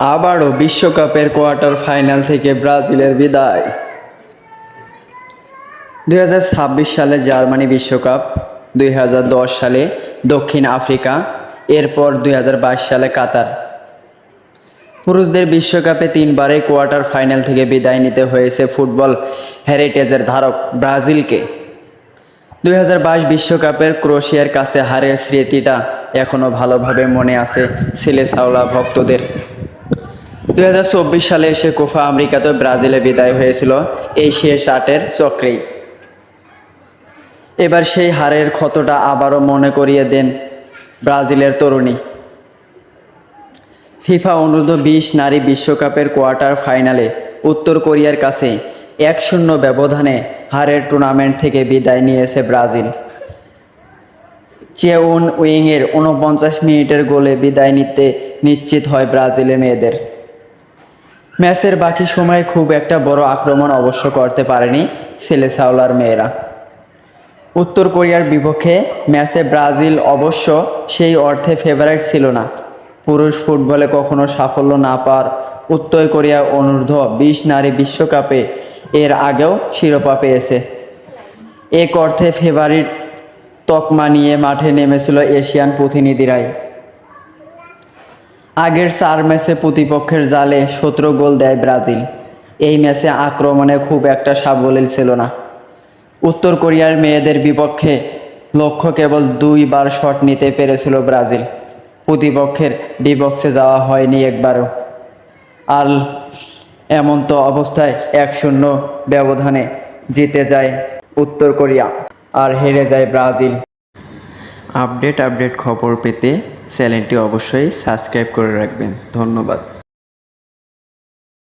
আবারও বিশ্বকাপের quarter final থেকে ব্রাজিলের বিদায়। দুই হাজার ছাব্বিশ সালে জার্মানি বিশ্বকাপ, দুই হাজার দশ সালে দক্ষিণ আফ্রিকা, এরপর দুই হাজার বাইশ সালে কাতার। পুরুষদের বিশ্বকাপে তিনবারে কোয়ার্টার ফাইনাল থেকে বিদায় নিতে হয়েছে ফুটবল হেরিটেজের ধারক ব্রাজিলকে। দুই বিশ্বকাপের ক্রোশিয়ার কাছে হারের স্মৃতিটা এখনও ভালোভাবে মনে আছে সিলেসাওলা ভক্তদের। দু হাজার চব্বিশ সালে এসে কোফা আমেরিকাতে ব্রাজিলে বিদায় হয়েছিল, এই শেষ আটের চক্রেই। এবার সেই হারের ক্ষতটা আবারও মনে করিয়ে দেন ব্রাজিলের তরুণী। ফিফা অনূর্ধ্ব বিশ নারী বিশ্বকাপের কোয়ার্টার ফাইনালে উত্তর কোরিয়ার কাছে এক শূন্য ব্যবধানে হারের টুর্নামেন্ট থেকে বিদায় নিয়েছে ব্রাজিল। চেউন উইংয়ের উনপঞ্চাশ মিনিটের গোলে বিদায় নিতে নিশ্চিত হয় ব্রাজিলের মেয়েদের। ম্যাচের বাকি সময়ে খুব একটা বড় আক্রমণ অবশ্য করতে পারেনি সেলেসাওলার মেয়েরা। উত্তর কোরিয়ার বিপক্ষে ম্যাচে ব্রাজিল অবশ্য সেই অর্থে ফেভারিট ছিল না। পুরুষ ফুটবলে কখনো সাফল্য না পাওয়ার উত্তর কোরিয়া অনূর্ধ্ব বিশ নারী বিশ্বকাপে এর আগেও শিরোপা পেয়েছে। এক অর্থে ফেভারিট তকমা নিয়ে মাঠে নেমেছিল এশিয়ান প্রতিনিধিরাই। আগের চার ম্যাচে প্রতিপক্ষের জালে সতেরো গোল দেয় ব্রাজিল। এই ম্যাচে আক্রমণে খুব একটা সাবলীল ছিল না। উত্তর কোরিয়ার মেয়েদের বিপক্ষে লক্ষ্য কেবল দুইবার শট নিতে পেরেছিল ব্রাজিল। প্রতিপক্ষের বিপক্ষে যাওয়া হয়নি একবারও। আর এমন তো অবস্থায় এক শূন্য ব্যবধানে জিতে যায় উত্তর কোরিয়া, আর হেরে যায় ব্রাজিল। আপডেট আপডেট খবর পেতে চ্যানেলটি অবশ্যই সাবস্ক্রাইব করে রাখবেন। ধন্যবাদ।